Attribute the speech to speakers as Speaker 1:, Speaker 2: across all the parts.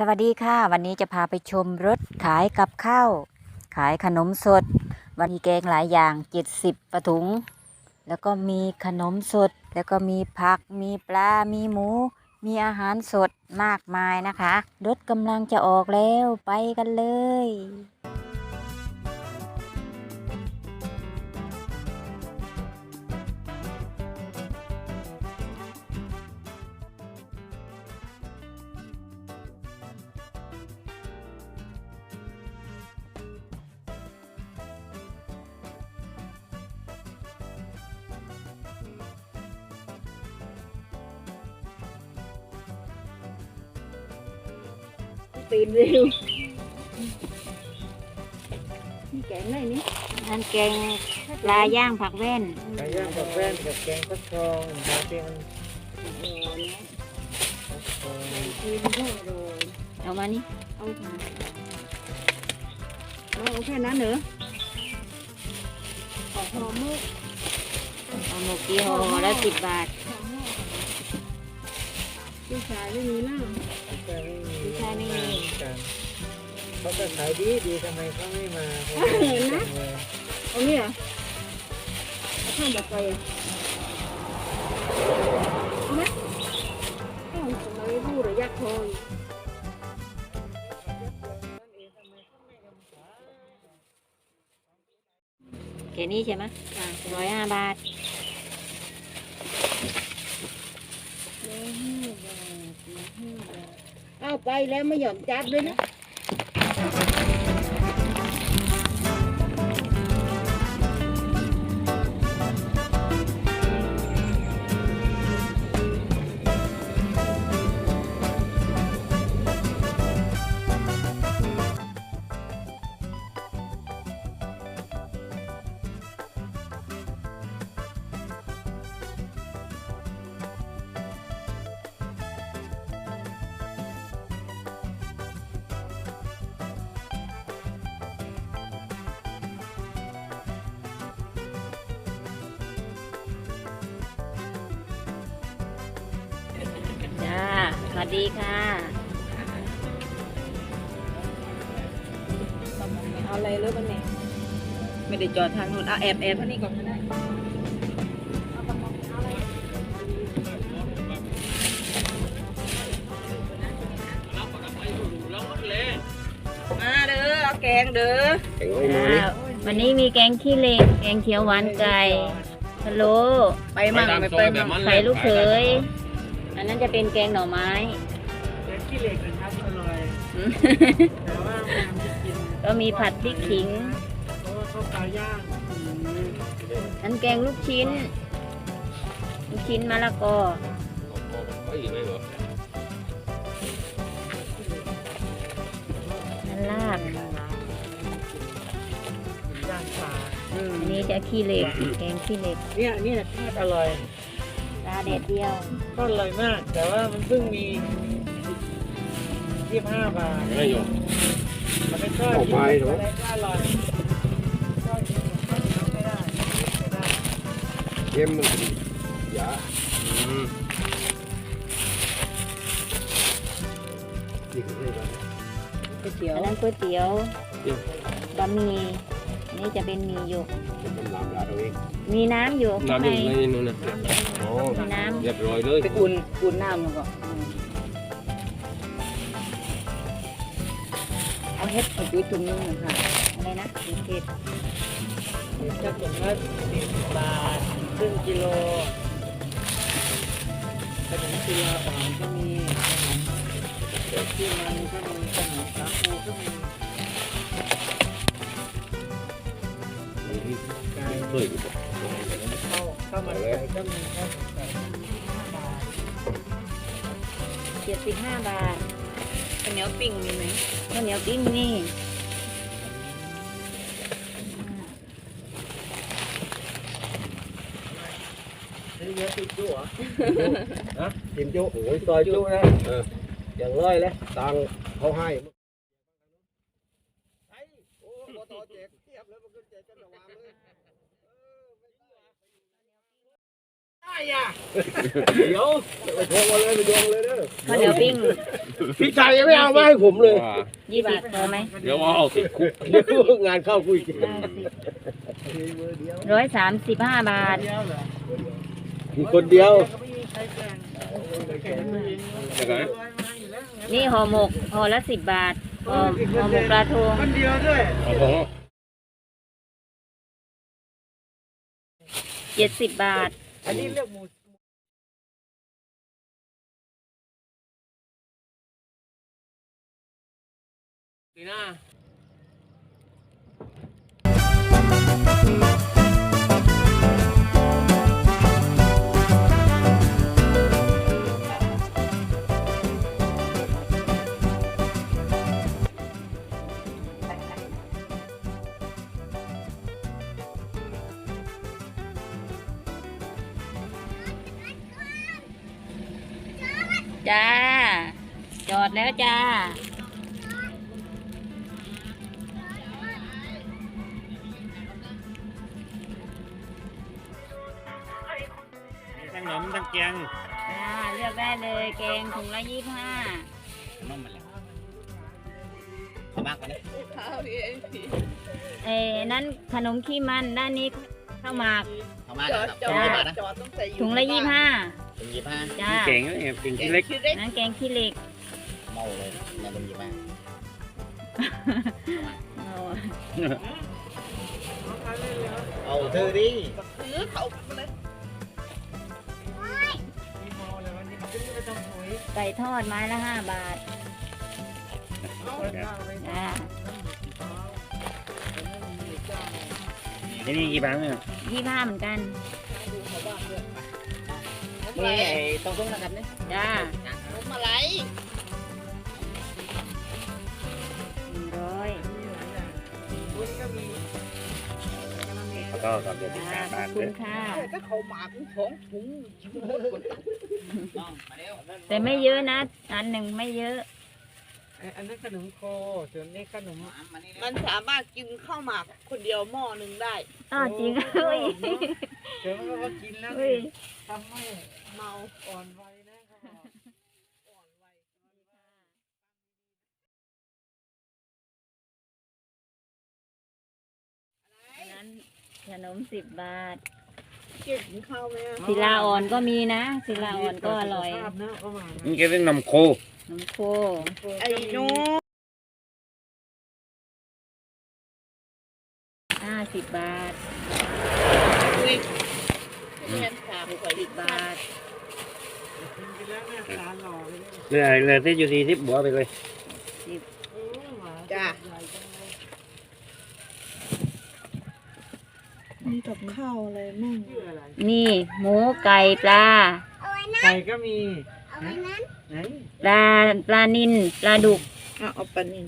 Speaker 1: สวัสดีค่ะ วันนี้จะพาไปชมรถขายกับข้าวขายขนมสด วันนี้แกงหลายอย่างเจ็ดสิบประถุง แล้วก็มีขนมสด แล้วก็มีผัก มีปลา มีหมู มีอาหารสดมากมายนะคะ รถกำลังจะออกแล้วไปกันเลย
Speaker 2: เร็วนี่แกงอะไรนี่
Speaker 1: นั่นแกงปลาย่างผักแว่น
Speaker 3: ไก่ย่างกับแว่นกับแกงฟักทองมาเป็น
Speaker 2: โอ้โหเนี่ย
Speaker 3: ฟักทอง
Speaker 2: คืนด้วยเลย
Speaker 1: เอามานี่
Speaker 2: เอาค่ะเอาเอาแค่นั้นเหรอขอหอมมุก
Speaker 1: เอาหมกกี่ห่อละสิบบาท
Speaker 2: หอมมุกผู้ชายไม่มีหน้า
Speaker 3: แต่ไม่มี
Speaker 1: ผู้ชายไม่มี
Speaker 3: กันเขาจะขายดีดีทำไมเขาไม่มาเห็
Speaker 2: นนะ
Speaker 3: เอา
Speaker 2: เนี่ยเอาข้าวแบบไปอะเอาไหมเอาทำไมไม่พูดหรือยักษ์ทอง
Speaker 1: แค่นี้ใช่ไหมร้อยห้าบาท
Speaker 2: เอา ไปแล้วไม่หย่อนจับด้วยนะ นู้น
Speaker 1: เอาแอบแอบ
Speaker 2: อันนี้ก่อนก็ได้
Speaker 1: มาเด้อเอาแกงเด้อวันนี้มีแกงขี้เหล็ก แกงเขียวหวานไก่พะโล้ไปมั่งไม่ไปมั่งไข่ลูกเขยอันนั้นจะเป็นแกงหน่อไม้
Speaker 3: แกงขี้เหล็กนะครับอร่อยแต่ว่ามันไม่กิน
Speaker 1: ก็มีผัดพริกขิง
Speaker 3: เพราะว่าเขาปลาย่าง
Speaker 1: อันแกงลูกชิ้น ลูกชิ้นมะละกอนั่นลาบ
Speaker 3: ย่างปลา
Speaker 1: อันนี้จะขี้เหล็ก แกงขี้เหล็ก
Speaker 3: เนี่ยเนี่ยทอดอร่อย
Speaker 1: ปลาเด็ดเดียว
Speaker 3: ทอดอร่อยมาก แต่ว่ามันเพิ่งมียี่ห้าบาท
Speaker 4: ไม่หยก
Speaker 3: มันไม่ทอด
Speaker 4: ออกไปเหรอ
Speaker 3: อะไรก็อร่อย เค็
Speaker 4: มมันยานี่คืออะไร
Speaker 1: ก๋วยเตี๋ยวอันนั้นก๋วยเตี๋ยวบะหมี่อันนี้จะเป็นหมี่หยก
Speaker 4: เป็นน้ำยาเราเอง
Speaker 1: มีน้ำอยู่ข้าง
Speaker 4: น้ำ
Speaker 1: ใน
Speaker 4: อยู่ในนู้นนะโอ้
Speaker 1: มีน้
Speaker 4: เรียบร้อยเลย
Speaker 2: ไปอุ่นอุ่นน้ำมันก่อนเอาเฮ็ดไปปีถุงนึงค่ะ
Speaker 1: อะไรนะสีเกต
Speaker 3: จะถุงละสิบบาท ครึ่งกิโลขนมกีฬาบานก็มีขนมเด็กที่มันก็มีขนมสาคูก็มีไก่
Speaker 4: เฮ้ย
Speaker 3: ข้าวข้าวมันไก่ก็มีข้าวมันไก่ห้าบาท
Speaker 1: เจ็ดสิบห้าบาทข้าวเหนียวปิ้งมีไหมข้าวเหนียวปิ้งนี่
Speaker 3: จุ๋เหรอฮะติดจุโอ้ยซอยจุนะเอออย่างร้อยเลย
Speaker 4: ตังค์เขาให้
Speaker 3: ไอ้โอ้โหต่อเจ็ดเทียบเลยมันก็เจ็ดกันระวังเลย
Speaker 4: เดี๋ยวไปโทรมาเลยไปโทรมาเลยเด้อ
Speaker 1: ข้าวเหนียวปิ้ง
Speaker 4: พี่ชายยังไม่เอามาให้ผมเลย
Speaker 5: ว่า
Speaker 1: ยี่สิบพอไหม
Speaker 5: เดี๋ยวเอาติดคุก
Speaker 4: เดี๋ยวงานเข้าคุยกัน
Speaker 1: ร้อยสามสิบห้าบาท
Speaker 4: มีคนเดียว
Speaker 5: เดี๋ยวก่อนนะ
Speaker 1: นี่ห่อหมกห่อละสิบบาทห่อห่อหมกปลาทู
Speaker 5: เอาของ
Speaker 1: เจ็ดสิบบาท
Speaker 4: อันนี้เรียกหมูปีหน้า
Speaker 1: จ้า จอดแล้วจ้า
Speaker 5: มีทั้งหนมทั้งแกง
Speaker 1: จ้า เลือกได้เลยแกงถุงละยี่สิบห้า
Speaker 5: น้องมันละขอมากกว่านี้
Speaker 6: ข้าวพี่เองพี่
Speaker 1: เอ้นั้นขนมขี้มันด้านนี้ข้าวหมาก
Speaker 5: ขอมาก
Speaker 6: จอ
Speaker 5: ค
Speaker 6: ด
Speaker 5: รับ
Speaker 6: จอ
Speaker 1: จ้า
Speaker 6: ดจอดต้องใส่อยู่
Speaker 1: ถุงละยี่สิบห้า
Speaker 5: เป็นยี่ห้า
Speaker 1: จ้า
Speaker 5: เก่งเลยเป็นที่เล็ก
Speaker 6: คิดเล็ก
Speaker 1: นั้นแกงขี้เหล็ก
Speaker 5: เมาเลยเนี่ยเป็นยี่ห้า
Speaker 1: โอ้
Speaker 4: เอาเธอดิ
Speaker 6: ซื้อเขาไปเลย
Speaker 1: ไก่ทอดไม้ละห้าบาทจ้า
Speaker 5: ที่นี่กี่บาทเนี่ย
Speaker 1: ยี่ห้าเหมือนกัน
Speaker 5: นี่ตรงตรงนะครับเนี่ย
Speaker 1: จ้า
Speaker 6: ผมอะไร
Speaker 1: หนึ่งร้อย
Speaker 5: แล้วก็ก่อนเดือนที่
Speaker 1: จ้า
Speaker 5: สาม
Speaker 1: ขอ
Speaker 5: บา
Speaker 1: บ
Speaker 5: ท
Speaker 1: คุ
Speaker 5: เล
Speaker 1: ณ
Speaker 5: ย
Speaker 1: ค่ะ
Speaker 6: ก็เขาหมากของถุงชิ้นหมดคน
Speaker 1: แต่ไม่เยอะนะ อันหนึ่งไม่เยอะ
Speaker 3: อันนั้นขนมโคส่วนนี้ขนม
Speaker 6: มันสามารถกินข้าวหมากคนเดียวหม้อหนึ่งได้
Speaker 1: อ้าวจริงเฮ้ย
Speaker 3: เดี๋ยวมันก็กินแล้ว
Speaker 1: เฮ้ย
Speaker 3: ทำให้
Speaker 6: เมา
Speaker 3: อ่อนวัยนะเขาบอก
Speaker 1: อันนั้นขนมสิบบาท
Speaker 6: เก็บกินข้าวไหมอะ
Speaker 1: ศิลาอ่อนก็มีนะศิลาอ่อนก็อร่อย
Speaker 3: สุขภาพนะเขาว่านะ
Speaker 5: นี่ก็เป็นนมโค
Speaker 1: นมโค
Speaker 6: ไอ้หนู
Speaker 1: ห้าสิบบาท
Speaker 6: อุ้ยเห็นสาม
Speaker 1: หก
Speaker 6: ขวด
Speaker 1: สิบบาท
Speaker 3: กินไปแล้วหน้าตาหล่อเลยนะ
Speaker 5: เหลือเหลือที่อยู่ที่ทิพบัวไปเลย
Speaker 3: โอ้หมา
Speaker 6: จ้า
Speaker 3: ใหญ่จังเลย
Speaker 6: มีกับข้าวอะไรมั่ง
Speaker 3: ชื่ออะไร
Speaker 1: มีหมูไก่ปลา
Speaker 3: ไก่ก็มี นะไหน
Speaker 1: ปลาปลานินปลาดุก
Speaker 6: อะเอาปลานิน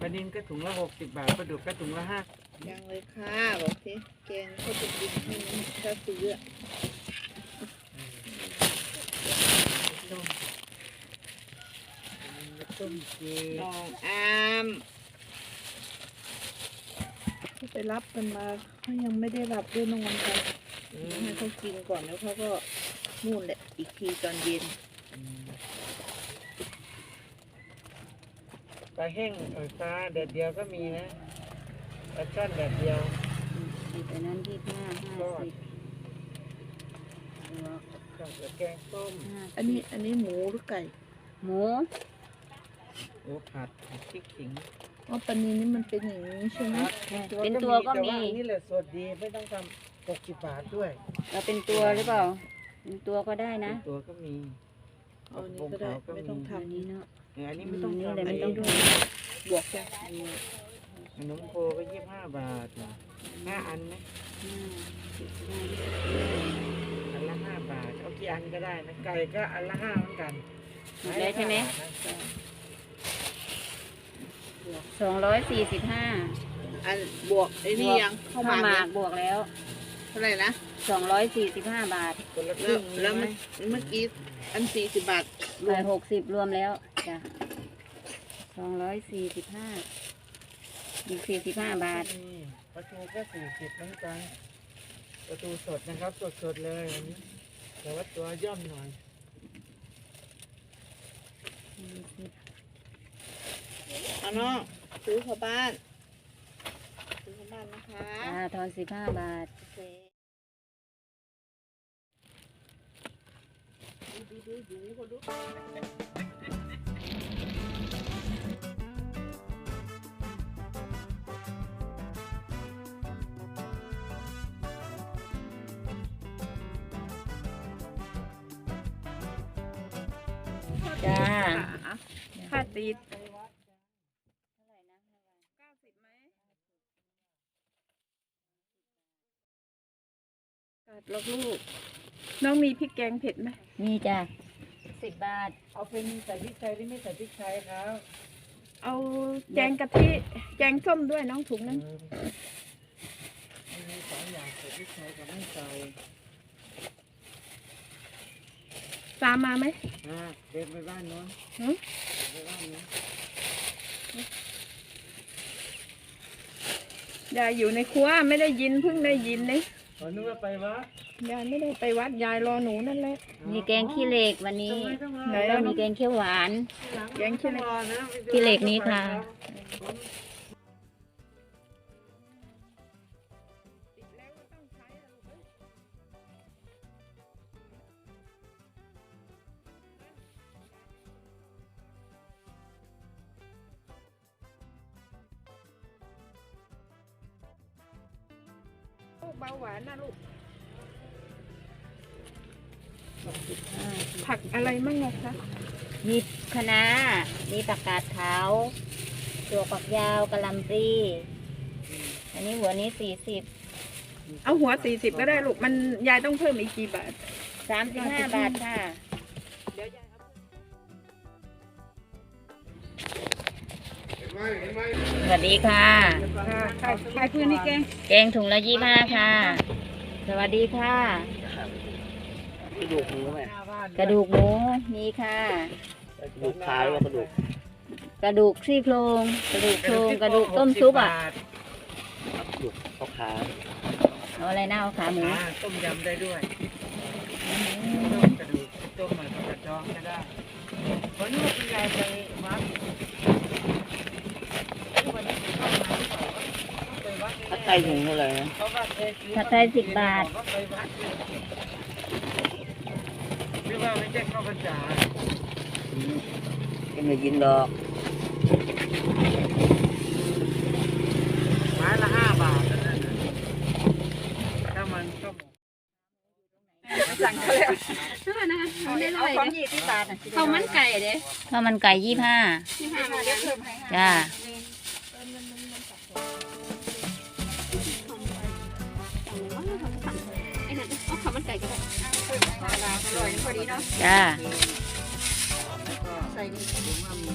Speaker 3: ปลานินก็ถุงละหกสิบบาทปลาดุกก็ถุงละห้า
Speaker 6: ยังเลยค่ะบอกสิแกงเขาจะกินถ้าซื้ออะ
Speaker 3: ต้มต้มเจ
Speaker 6: น้องอามเขาไปรับกันมาเขายังไม่ได้รับด้วยนอนกัน
Speaker 3: อืม
Speaker 6: ให้เขากินก่อนแล้วเขาก็ นู่นแหละ อีกทีตอนเย็น
Speaker 3: ปลาแห้งเออปลาแดดเดียวก็มีนะปลาช่อนแดดเดียว
Speaker 1: สิบอันนั้นที่ห้าห้าสิบ
Speaker 3: กับแกงส้ม
Speaker 1: ห้า
Speaker 6: อันนี้อันนี้หมูหรือไก่
Speaker 1: หมู
Speaker 3: โอ้ผัดผัดพริกขิง
Speaker 6: อ๋อปลานินนี่มันเป็นอย่างนี้ใช่ไหม
Speaker 1: เป็นตัวก็
Speaker 3: แต่
Speaker 1: มี
Speaker 3: ว่าอันนี่แหละสดดีไม่ต้องทำหกสิบบาทด้วย
Speaker 1: เราเป็นตัวหรือเปล่า เป็นตัวก็ได้นะ
Speaker 3: เป็นตัวก็มี
Speaker 6: เอาอันนี้ก็ได้ไม่ต้อง
Speaker 1: อัน
Speaker 6: ทำ
Speaker 1: นี้เนาะ
Speaker 3: เอออันนี้ไม่ต้อง
Speaker 1: นี่
Speaker 3: ทำ
Speaker 1: เลยไม่ต้อง
Speaker 3: ด้
Speaker 1: ดู
Speaker 3: วย
Speaker 6: บวกจ้ะ
Speaker 3: ขนมโคก็ยี่สิบห้าบาทนะห้าอันนะ
Speaker 1: ห้าสิบห้า
Speaker 3: อันละห้าบาท เอากี่อันก็ได้นะ ไก่ก็อันละห้าเหมือนกัน
Speaker 1: หมดเลยใช่ไหม
Speaker 3: บาทนะ
Speaker 1: สองร้อยสี่สิบห้า
Speaker 6: อันบวกไอ้นี่ยังเข้า
Speaker 1: ข้าว
Speaker 6: มา
Speaker 1: หมาก
Speaker 6: เนี่ย
Speaker 1: บวกแล้ว
Speaker 6: เท่าไหร่นะ
Speaker 1: สองร้อยสี่สิบห้าบาท
Speaker 3: คนละค
Speaker 6: แล้
Speaker 3: รึ่
Speaker 6: ว
Speaker 3: ง
Speaker 6: แล้ว
Speaker 3: ใช่ไหม
Speaker 6: เมื่อกี้อันสี่สิบบาทร
Speaker 1: ร
Speaker 6: ว
Speaker 1: ว
Speaker 6: ม
Speaker 1: มหกสิบรวมแล้วจ้ะสองร้อยสี่สิบห้าอีกสี่สิบห้าบาท
Speaker 3: นี่ปลาทูก็สี่สิบเหมือนกัน ประตูสดนะครับ สดสดๆเลยอันนี้แต่ว่าตัวย่อมหน่อย
Speaker 7: เอาเนาะซื้อเข้าบ้านซื้อเข้าบ้านนะคะ
Speaker 1: อ่าทอนสิบห้าบาท
Speaker 7: โอเค
Speaker 1: จ้า
Speaker 7: ค่าตีดลูกลูก น้องมีพริกแกงเผ็ดไหม
Speaker 1: มีจ้ะสิบบาท
Speaker 3: เอาเป็นใส่พริกไทยหรือไม่ใส่พริกไทยครับ
Speaker 7: เอาแกงกะทิแกงส้มด้วยน้องถุงนั้น
Speaker 3: มันมีสองอย่างใส่พริกไทยกับไม่ใส่
Speaker 7: ตามมาไหม
Speaker 3: อ่าเดินไปบ้านโน้น
Speaker 7: หึ
Speaker 3: เดินไปบ้านโน้น
Speaker 7: ยายอยู่ในครัวไม่ได้ยินเพิ่งได้ยินเลย
Speaker 3: ขอนึกว่าไปวัด
Speaker 7: ยายไม่ได้ไปวัดยายรอหนูนั่นแหละ
Speaker 1: มีแกงขี้เหล็กวันนี้
Speaker 3: ทำไมต้องรอ
Speaker 7: ไหน
Speaker 1: แล้วมีแกงเขียวหวาน
Speaker 7: แกงขี้เหล็ก
Speaker 3: ต้องรอนะไม่
Speaker 1: ขี้เหล็กนี้ค่ะ
Speaker 7: ลูกเบาหวานนะลูก ผักอะไรมั่งอะคะ
Speaker 1: มีคะน้ามีผักกาดขาวตัวฝักยาวกะหล่ำปลีอันนี้หัวนี้สี่สิบ
Speaker 7: เอาหัวสี่สิบก็ได้ลูก มันยายต้องเพิ่มอีกกี่บาท
Speaker 1: สามสิบห้าบาทค่ะสวัสดีค่ะ
Speaker 7: ใครใครพื้นนี่แกง
Speaker 1: แกงถุงละยี่ห้าค่ะ สวัสดีค่ะ
Speaker 8: กระดูกหมูไหม
Speaker 3: หน้าบ้าน
Speaker 1: กระดูกหมูมีค่ะ
Speaker 8: กระดูกขาหรือว่ากระดูก
Speaker 1: กระดูกซี่โครงกระดูกโครงกระดูกต้มซุปอะ
Speaker 3: 60บาท
Speaker 8: กระดูกเขาขา
Speaker 1: เอาอะไรนะเอาขาหมู
Speaker 3: อ่าต้มยำได้ด้วยกระดูกต้มมาทำกระจองก็ได้วันนี้ว่าคุณยายไปวัดวันนี้เข้ามาหรือเปล่าไปวัด
Speaker 8: ถ้า
Speaker 3: แน่ๆ
Speaker 8: ไก่ถุงเท่าไหร่นะ
Speaker 3: เพราะว่าเคยซื้อ
Speaker 1: ผัดไทยสิบบาท
Speaker 3: ก็ไปวัดเลยห รือว่าไม่ใช่ข้าวพรรษา
Speaker 8: ก็ไม่กินดอก
Speaker 3: ไม้ละห้าบาทนั่นน่ะถ้ามันก็หมด
Speaker 7: สั่งเขาแล้ว
Speaker 1: เอาของยี่สิบบาท
Speaker 7: ข้าวมันไก่เด้
Speaker 1: ข้าวมันไก่ยี่ห้า
Speaker 7: ที่ห้ามาเดี๋ยวเพิ่มให้
Speaker 1: จ้า
Speaker 7: ไอ้นั่นเอาข้าวมันไก่ก็ได้ อร่อยพอดีเนาะ
Speaker 1: จ้า
Speaker 7: ใส่นี่
Speaker 3: ผมว่ามี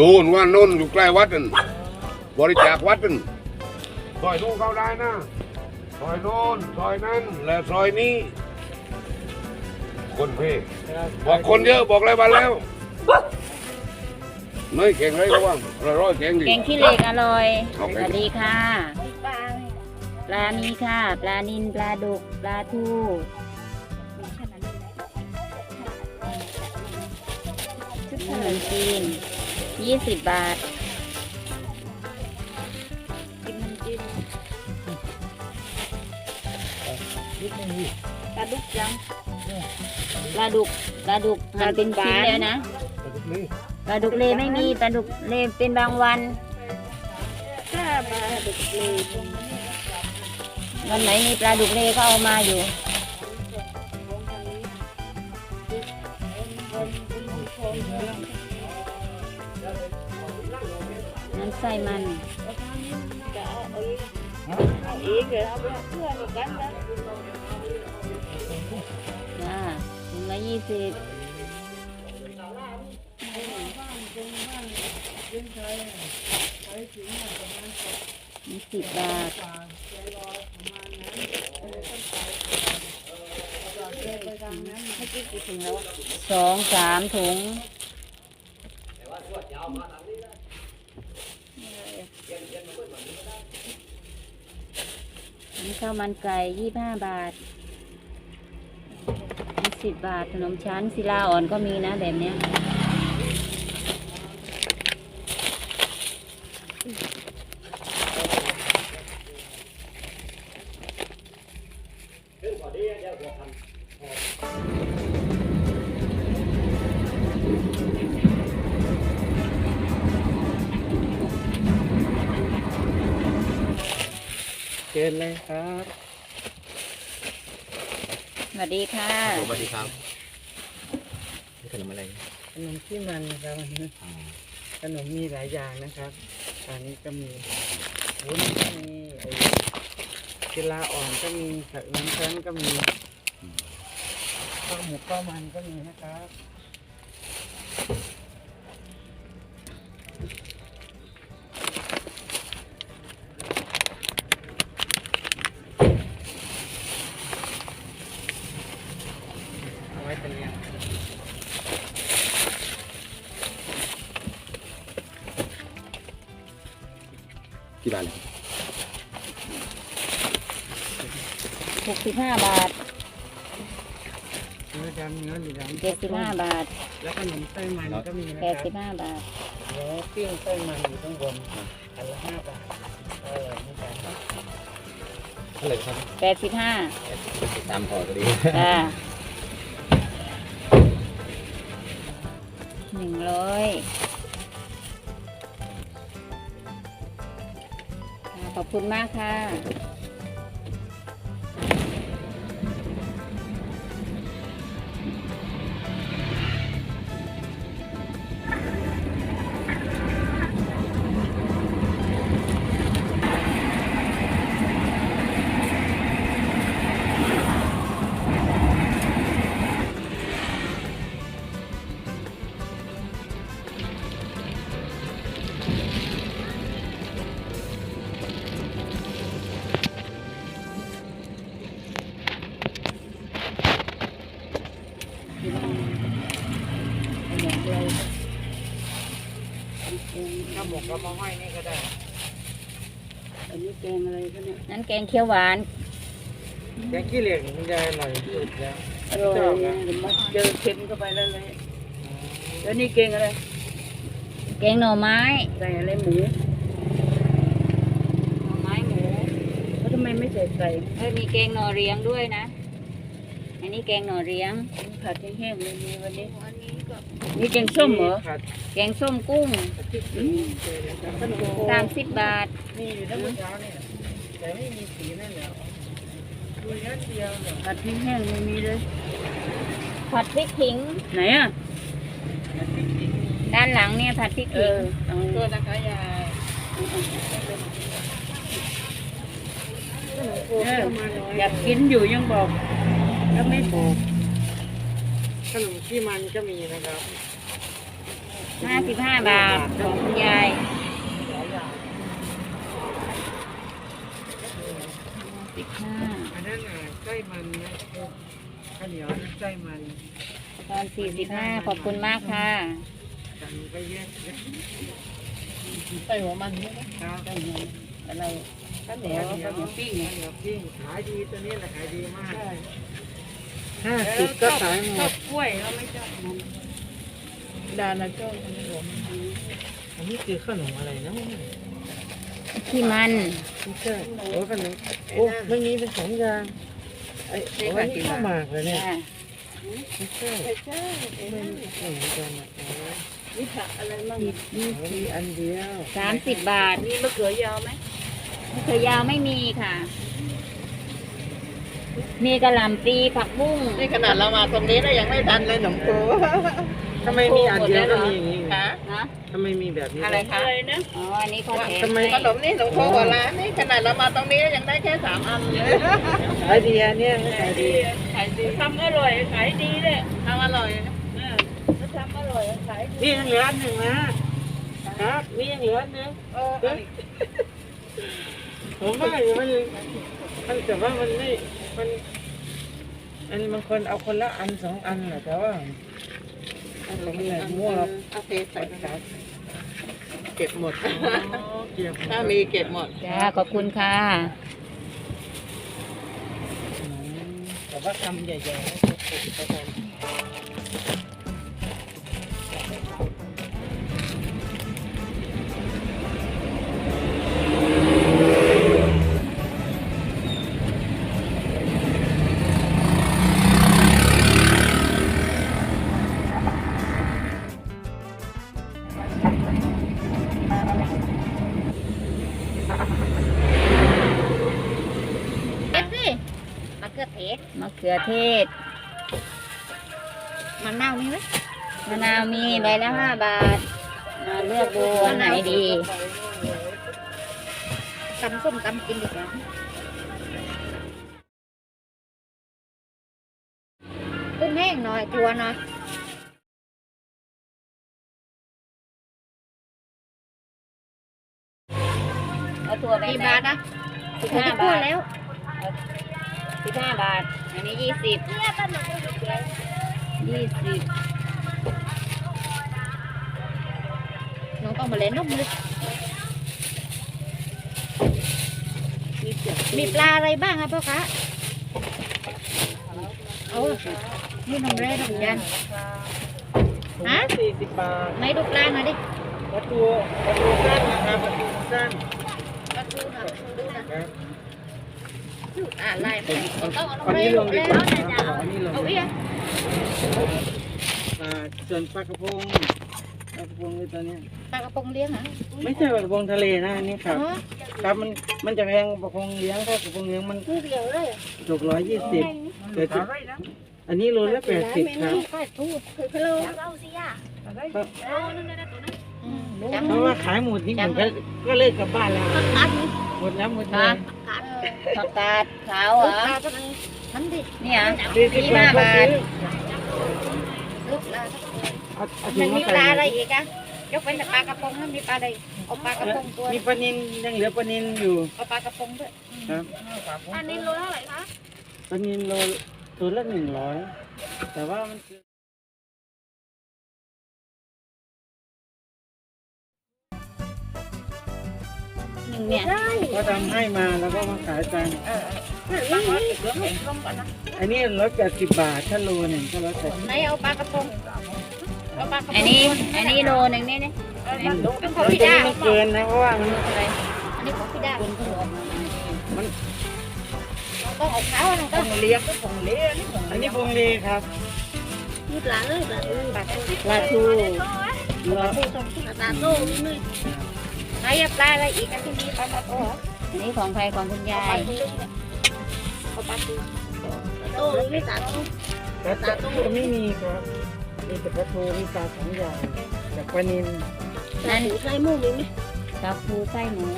Speaker 3: นู่นว่า
Speaker 4: นู่นอยู่ใกล้วัดนั่นบริจาควัดนั่นซอยนู่นเข้าได้นะซอยโน่นซอยนั้นและซอยนี้ คนเพ่บอกคนเยอะบอกอะไรมาแล้วน้อยแข่งอะไรก็ว่างร้อยแข่งดิ
Speaker 1: แกงขี้เหล็กอร่อย
Speaker 4: เอา
Speaker 1: ส
Speaker 4: ไป
Speaker 1: วัสดีค่ะ ปลามีค่ะ ปลานินปลาดุก ปลาทูขนมจีน ยี่สิบบาทกินน้ำจิ้มปลาดุกยังปลาดุกปลาดุกหั่นเป็นชิ้นแล้วนะปลาดุกเลไม่มีปลาดุกเลเป็นบางวัน
Speaker 7: ถ้าปลาดุกเล
Speaker 1: วันไหนมีปลาดุกเลก็เอามาอยู่ นั้นไส้มัน
Speaker 9: เอาอีกเดี๋ยเอาเพื่อนกกันนะ
Speaker 1: จ้าถุงละยี่สิบยี่สิบบาทสองสามถุง นี่ข้าวมันไก่ยี่ห้าบาทสิบบาทขนมชั้นศิลาอ่อนก็มีนะแบบเนี้ย
Speaker 3: เชิญเลยครับ
Speaker 1: สวัสดีค่ะ
Speaker 10: สวัสดีครับนี่ขนมอะไร
Speaker 3: ขนมขี้มันครับขนมมีหลายอย่างนะครับอันนี้ก็มีวุ้นก็มีไอ้กีฬาอ่อนก็มีขนมชั้นก็มีข้าวหมูข้าวมันก็มีนะครับ
Speaker 10: กี่บาท
Speaker 1: หกสิบห้าบาท
Speaker 3: เนื้อดำเนื้อเหลือง
Speaker 1: เจ็ดสิบห้าบาท
Speaker 3: แล้วขนมไส้มันก็มีนะ
Speaker 1: แป
Speaker 3: ค
Speaker 1: ด
Speaker 3: รับ
Speaker 1: สิบห้าบาท
Speaker 3: แล้วปิ้งไส้มันอยู่ข้างบนอันละห้าบาทอร่อยเหมือนกัน
Speaker 10: เท่าไหร่ครับ
Speaker 1: แปดสิบห้า
Speaker 10: ตามพอก็ดี
Speaker 1: จ้าหนึ่งร้อย ขอบคุณมากค่ะ
Speaker 3: กงเขี
Speaker 1: ยวหวาน
Speaker 3: แกงขี้เหล็กมันจะอร่อยที่สุดแล้ว
Speaker 9: อร่อยนะเดี๋ยวมาเจอเค็มเข้าไปแล้วเลยแล้วนี่เก่งอะไร
Speaker 1: แกงหน่อไม้
Speaker 9: ใส่อะไรหมู
Speaker 1: หน่อไม้หมู
Speaker 9: แล้วทำไมไม่ใส่ไก่
Speaker 1: เออมีแกงหน่อเรียงด้วยนะ อันนี้แกงหน่อเรียง
Speaker 9: ผัดแห้งๆเลยมีวันนี้นี่แกงส้มเหรอ
Speaker 3: ผัด
Speaker 1: แกงส้มกุ้ง
Speaker 3: พริกสีเจอเลยครับ
Speaker 1: สามสิบบาท
Speaker 3: มีอยู่ทั้งเมื่อเช้าเนี่ย แต่ไม่มีสีนั่นแหละดูเนื้อเดียวเนี่ย
Speaker 9: ผัดแห้งๆไม่มีเลย
Speaker 1: ผัดพริกขิง
Speaker 9: ไหนอะ
Speaker 1: ด้านหลังเนี่ยผัดพริก
Speaker 9: เอ
Speaker 1: ขิง
Speaker 9: อเอา
Speaker 3: โทษนะคะยาย
Speaker 9: เอออยากกินอยู่ยังบอกแล้วไม่บอก
Speaker 3: ขนมขี้มันก็มีนะครับ
Speaker 1: ห้าสิบห้าบาทของคุณยาย
Speaker 3: หลายอย่าง
Speaker 1: สิบห้า
Speaker 3: อันนั้นน่ะไส้ มันนะข้าวเหนียวนั่นไส้มัน
Speaker 1: ตอนสี่สิบห้าขอบคุณมากค่ะ
Speaker 3: สั่งไปเยอะ
Speaker 9: ใส่หัวมันใช่ไหม
Speaker 3: ครับ
Speaker 9: ใส่หัวอะไรข้าวเหนี
Speaker 3: ข้า
Speaker 9: ยวว
Speaker 3: เหนียว
Speaker 9: ข้าวเหนียวปิ้ง
Speaker 3: ข้าวเหนียวปิ้งขายดีตัวนี้แหละขายดีมากห้าสิบก็ขายหม
Speaker 9: ชอ
Speaker 3: ด
Speaker 9: บกล้วยเขาไม่ชอบมันดานาชอบขนม
Speaker 3: อันนี้คือขนมอะไรนะ
Speaker 1: ขี้มัน
Speaker 3: ไม่ใช่โอ้ขนมโอ้ไม่มีเป็นสองอย่าง ไอ้โอ้ยนี่ข้าวหมากเลยเนี่ยไม่ใช่
Speaker 9: ไม่ใช่
Speaker 3: ไม่ใช่ไม่ใช่นี่
Speaker 9: ผักอะไรมั่ง
Speaker 3: มีมีอันเดียว
Speaker 1: สามสิบบาท
Speaker 9: มีมะเขือยาวไหม
Speaker 1: มะเขือยาวไม่มีค่ะ มีกระหล่ำปลีผักบุ้ง
Speaker 9: นี่ขนาดเรามาตรงนี้แล้วยังไม่ทันเลยหนุ่มโค
Speaker 3: ทำไมมีอันเดียวก็มีอย่างนี้
Speaker 11: คะ
Speaker 1: นะ
Speaker 3: ทำไมมีแบบนี้
Speaker 11: อะไรคะ
Speaker 1: อ๋อ อันนี้เขาแถม
Speaker 3: ทำไม
Speaker 11: ขนมนี่หลวงพ่อหัวร้านนี่ขนาดเรามาตรงนี้ยังได้แค่สามอันเลย
Speaker 3: ขายดีอันเนี่ยขายดี
Speaker 11: ขายดีทำอร่อยขายดีเลยทำอร่อยทำอร่อยขายดี
Speaker 3: นี่ยังเหลืออันหนึ่งนะครับนี่ยังเหลืออันหนึ่ง
Speaker 11: เออ
Speaker 3: ผมว่าอยู่มันมันแต่ว่ามันไม่มันอันบางคนเอาคนละอันสองอันแหละแต่ว่า อันละมันแบบมั่ว
Speaker 11: โอเคใส่กระดาษ
Speaker 3: เก็บหมด เก็บ
Speaker 11: ถ้ามีเก็บหมด
Speaker 1: จ้าขอบคุณค่ะ
Speaker 3: แต่ว่าคำใหญ่ๆ
Speaker 11: ศ
Speaker 1: มะเขือเทศ
Speaker 11: มะนาวมีไหม
Speaker 1: มะนาวมีใบละห้าบาท มาเลือกดูอันไหนดี
Speaker 11: ตำส้มตำกินดีกว่ากุ้งแห้งหน่อยตัวหน่อย
Speaker 1: เอาตัวไป
Speaker 11: กี่
Speaker 1: ไหน
Speaker 11: บาทนะ
Speaker 1: สิบ
Speaker 11: ผม
Speaker 1: ห้า
Speaker 11: จะพู
Speaker 1: บา
Speaker 11: ด
Speaker 1: ท
Speaker 11: แล้ว
Speaker 1: สิบห้าบาท อันนี้ยี่สิบยี่สิบ
Speaker 11: น้องต้องมาเล่นนกมือมีปลาอะไรบ้างครับพ่อคะโอ้นี่น้องเรน้องยันฮะ
Speaker 3: สี่สิบบาท
Speaker 11: ไหนดูปลาหน่อยดิ
Speaker 3: ประตูประตูสั้นนะครับประตูสั้น
Speaker 11: ปลาทูนะดูนะครับ อ่าไล่ไปต้องเอาน้อง
Speaker 3: อันนี้ลง
Speaker 11: แล้ว
Speaker 3: ว่าอันนี้ลง
Speaker 11: เอาอีกอะ
Speaker 3: อ่าส่วนปลากระพงปลากระพงคือตัวเนี้ย
Speaker 11: ปลากระพงเลี้ยงเหรอ
Speaker 3: ไม่ใช่ปลากระพงทะเลนะอันนี้ครับ
Speaker 11: อ๋อ
Speaker 3: ครับมันมันจะแพงกว่ากระพงเลี้ยงถ้ากระพงเลี้ยงมัน
Speaker 11: คือเดียวเลย
Speaker 3: ตกร้อยยี่สิบแต่ที่อันนี้โลละแปดสิบครับ
Speaker 11: ปลาทูคือพะโล้จำ
Speaker 3: เพราะว่าขายหมดนี่ผมก็ก็เลิกกลับบ้านแล้ว
Speaker 11: อัน
Speaker 3: หมดแล้วหมดเลย
Speaker 1: ผักกาดขาวเหรอ
Speaker 11: ปลาตัวนั้นทันดิ
Speaker 1: เนี่ย
Speaker 3: สี่สิบบาทก็ซื้อ
Speaker 11: ลูกปลา
Speaker 3: เอาเอาถุ
Speaker 11: มั
Speaker 3: ง
Speaker 11: น
Speaker 3: มา
Speaker 11: มี
Speaker 3: ใส่
Speaker 11: ปลาอะไรอีกอะยกเว้นแต่ปลากระพงนั้นมีปลาอะไรเอาปลากระพงตัว
Speaker 3: มีปลานินยังเหลือปลานินอยู่
Speaker 11: เอาปลากระพงด้วย
Speaker 3: ครับ
Speaker 11: อันนี้โลเท่าไหร่คะ
Speaker 3: ปลานินโลตัวละหนึ่งร้อยแต่ว่ามัน
Speaker 1: งเนี่ย
Speaker 3: ก็ทำให้มาแล้วก็มาขายกันอันนี้ร้อยแปดสิบบาทถ้าโลหนึ่งก็ร้อยแปดสิบ
Speaker 11: ไหนเอาปลากระพงเอาปลากระพง
Speaker 1: อันนี้อันนี้โลหนึ่งนี่นี่
Speaker 11: เป็นของ
Speaker 3: แล้ว
Speaker 11: พี่
Speaker 3: ตัว
Speaker 11: ดา
Speaker 3: นี้มันเกินนะเพราะว่ามัน
Speaker 11: อันนี้ของพี่ดา
Speaker 3: มัน
Speaker 11: ต้องเอาขาวนะต้อง
Speaker 3: เลี้ยงก็ผงเลี้ยงอันนี้ผงเลครับ
Speaker 11: มีปลาเลยปลาเลยปลาทู
Speaker 3: ปลาทูเรา
Speaker 11: ปลาโตมีมือไหน อะปลาอะไรอีกอันที่มีปลาโตเหรอ
Speaker 1: อันนี้ของใครของคุณยา
Speaker 11: ปลายปลาทูโตไม่ปลาทู
Speaker 3: ปลาทูไม่มีครับมีแต่ปลาทูมีปลาสองอย่างแต่ปลานิน
Speaker 1: นั่น
Speaker 11: ใช้มูมีไหม
Speaker 1: กาฟูไส้หมู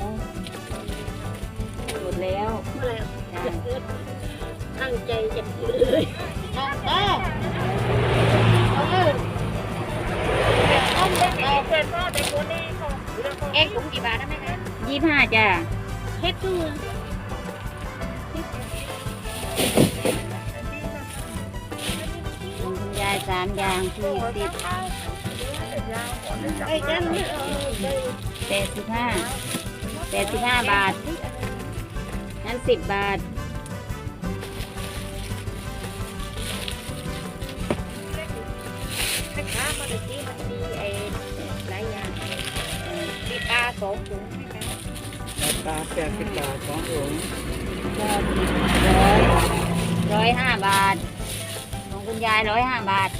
Speaker 1: หมดแล้ว
Speaker 11: เมื่อไหร่
Speaker 1: จ้า
Speaker 11: ตั้งใจจะกินเลยน้องก็เอาเลยต้มเล็กเอาเป็นพ่อเป็นคนนี้ เอ็กถุงกี่บาทได้ไหมคะ
Speaker 1: ยี่ห้าจ้า
Speaker 11: เฮ็ดตู้
Speaker 1: ของคุณยายสามอย่างสี่สิบ
Speaker 11: ไอ้จันนี่เออ
Speaker 1: แปดสิบห้าแปดสิบห้าบาทนั้นสิบบาท
Speaker 11: สองถุงให้กัน
Speaker 3: ปลาแปดสิบบาทสองถุง
Speaker 1: ร้อยร้อยห้าบาท ของคุณยายร้อยห้าบาท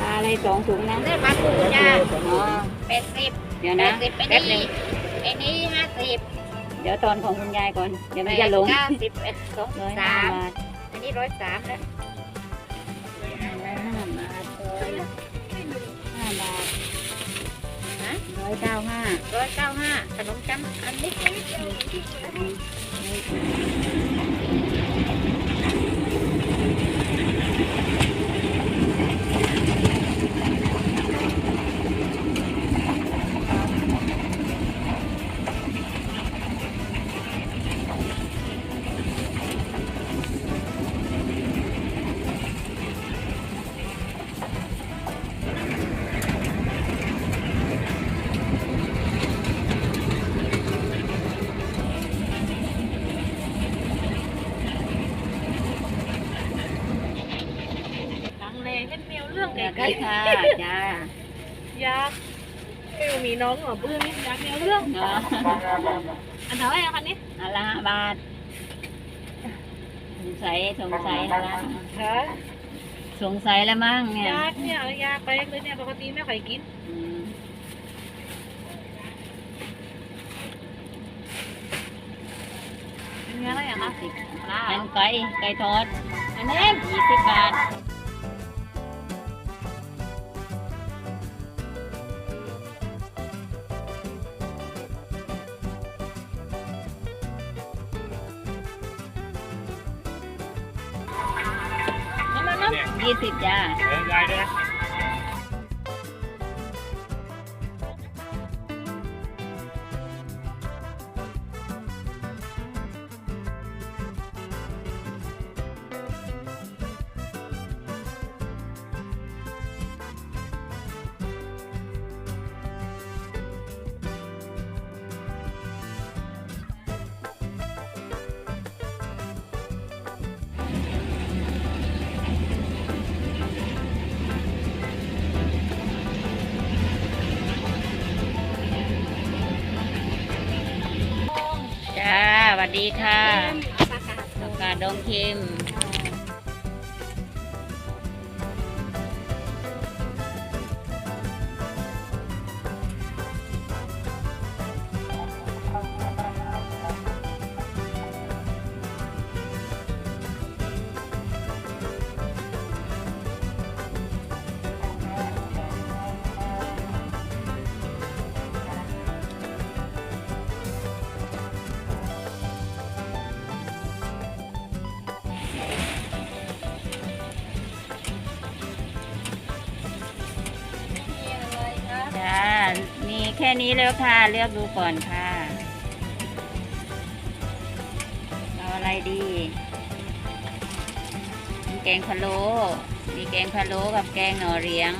Speaker 1: ปลาอะไรสองถุงนะ
Speaker 11: ได้ปลาทูจ้า
Speaker 1: อ๋อ
Speaker 11: แปดสิบ
Speaker 1: เดี๋ยว
Speaker 11: แป
Speaker 1: นะ
Speaker 11: ดสิบไป
Speaker 1: แป๊บหนึ่
Speaker 11: นี่
Speaker 1: ง
Speaker 11: ไอ้นี่ห้าสิบ
Speaker 1: เดี๋ยวตอนของคุณยายก่อน เดี๋ยวมันจะหลง
Speaker 11: เก้าสิบเอ็ดสอง
Speaker 1: ร้อย
Speaker 11: สา
Speaker 1: ห้ามบาท
Speaker 11: อันนี้ร้อยสามแล้ว
Speaker 1: ร้อยเก้าห้า
Speaker 12: ร้อยเก้าห้าขนมจำอันเล็กลั
Speaker 1: ได้ค่ะ จ้า
Speaker 12: อยากเมียวมีน้องเหรอเพื่อนอยากเมียวเรื่อง
Speaker 1: เนาะ
Speaker 12: อันเท่าไหร่อะคันนี้
Speaker 1: อันละห้าบาทสงสัยสงสัยอะไร
Speaker 12: ฮะ
Speaker 1: สงสัยแล้วมั้งเนี่ย
Speaker 12: อยากเนี่ยอยากไปเลยเนี่ยปกติไม่ค่อยกิน
Speaker 1: อืม
Speaker 12: เป็นไงอะไรอะคะปลา
Speaker 1: อันไก่ไก่ทอด อันนี้ยี่สิบบาท ยี่สิบจ้า
Speaker 13: เออได้ด้วย
Speaker 1: ค่นี้แล้วค่ะ เลือกดูก่อนค่ะเอาอะไรดี มีแกงพะโล้มีแกงพะโล้กับแกงหน่อเรียง